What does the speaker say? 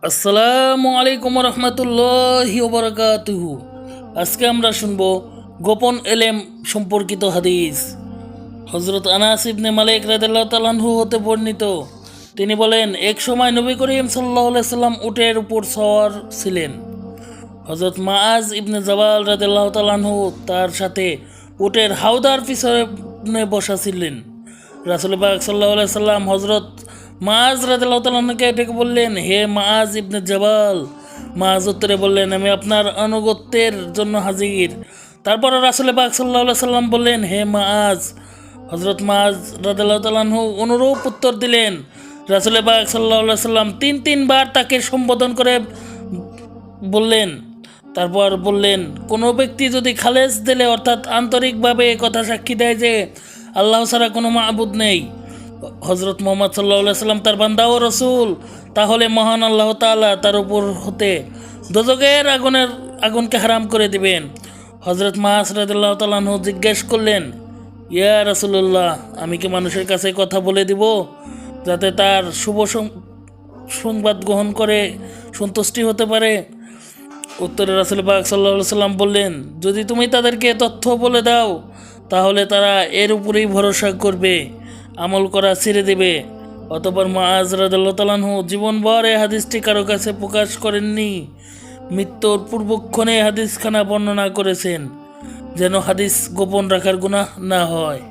আসসালামু আলাইকুম রহমতুল্লাহি ওবরাকাতুহু। আজকে আমরা শুনব গোপন এলেম সম্পর্কিত হাদিস। হজরত আনাস ইবনে মালিক রাদিল্লাহ তালানহু হতে বর্ণিত। তিনি বলেন, এক সময় নবী করিম সাল্লাহ সাল্লাম উটের উপর সওয়ার ছিলেন। হজরত মাআজ ইবনে জবাল রাদিল্লাহ তালানহু তার সাথে উটের হাউদার পিছনে বসা ছিলেন। রাসুল বাগ সাল্লাহ সাল্লাম হজরত মাজ তালাহকে ডেকে বললেন, হে মাআজ ইবনে জবাল। মাজ উত্তরে বললেন, আমি আপনার আনুগত্যের জন্য হাজির। তারপর রাসুল বাগ সাল্লাহ সাল্লাম বললেন, হে মাআজ। হজরত মাজ তালাহু অনুরূপ উত্তর দিলেন, রাসুল বাগ সাল্লাহ সাল্লাম তিন তিনবার তাকে সম্বোধন করে বললেন। তারপর বললেন, কোনো ব্যক্তি যদি খালেজ দিলে অর্থাৎ আন্তরিকভাবে কথা সাক্ষী দেয় যে আল্লাহ ছাড়া কোনো মাহবুদ নেই। হজরত মোহাম্মদ সাল্লাহ সাল্লাম তার বান্দা ও রসুল। তাহলে মহান আল্লাহ তাআলা তার উপর হতে দোজকের আগুনের, আগুনকে হারাম করে দিবেন। হজরত মাহাসরাদুল্লাহ তালাহু জিজ্ঞেস করলেন, ইয়া রসুল্লাহ আমি কি মানুষের কাছে কথা বলে দিব যাতে তার শুভ সংবাদ গ্রহণ করে, সন্তুষ্টি হতে পারে? উত্তরে রাসুল পাক সাল্লাহ সাল্লাম বললেন, যদি তুমি তাদেরকে তথ্য বলে দাও তাহলে তারা এর উপরেই ভরসা করবে, আমল করা ছেড়ে দেবে। অতপর মা তাআলাহু জীবনভর এ হাদিসটি কারও কাছে প্রকাশ করেননি। মৃত্যুর পূর্বক্ষণে হাদিস হাদিসখানা বর্ণনা করেছেন, যেন হাদিস গোপন রাখার গুণা না হয়।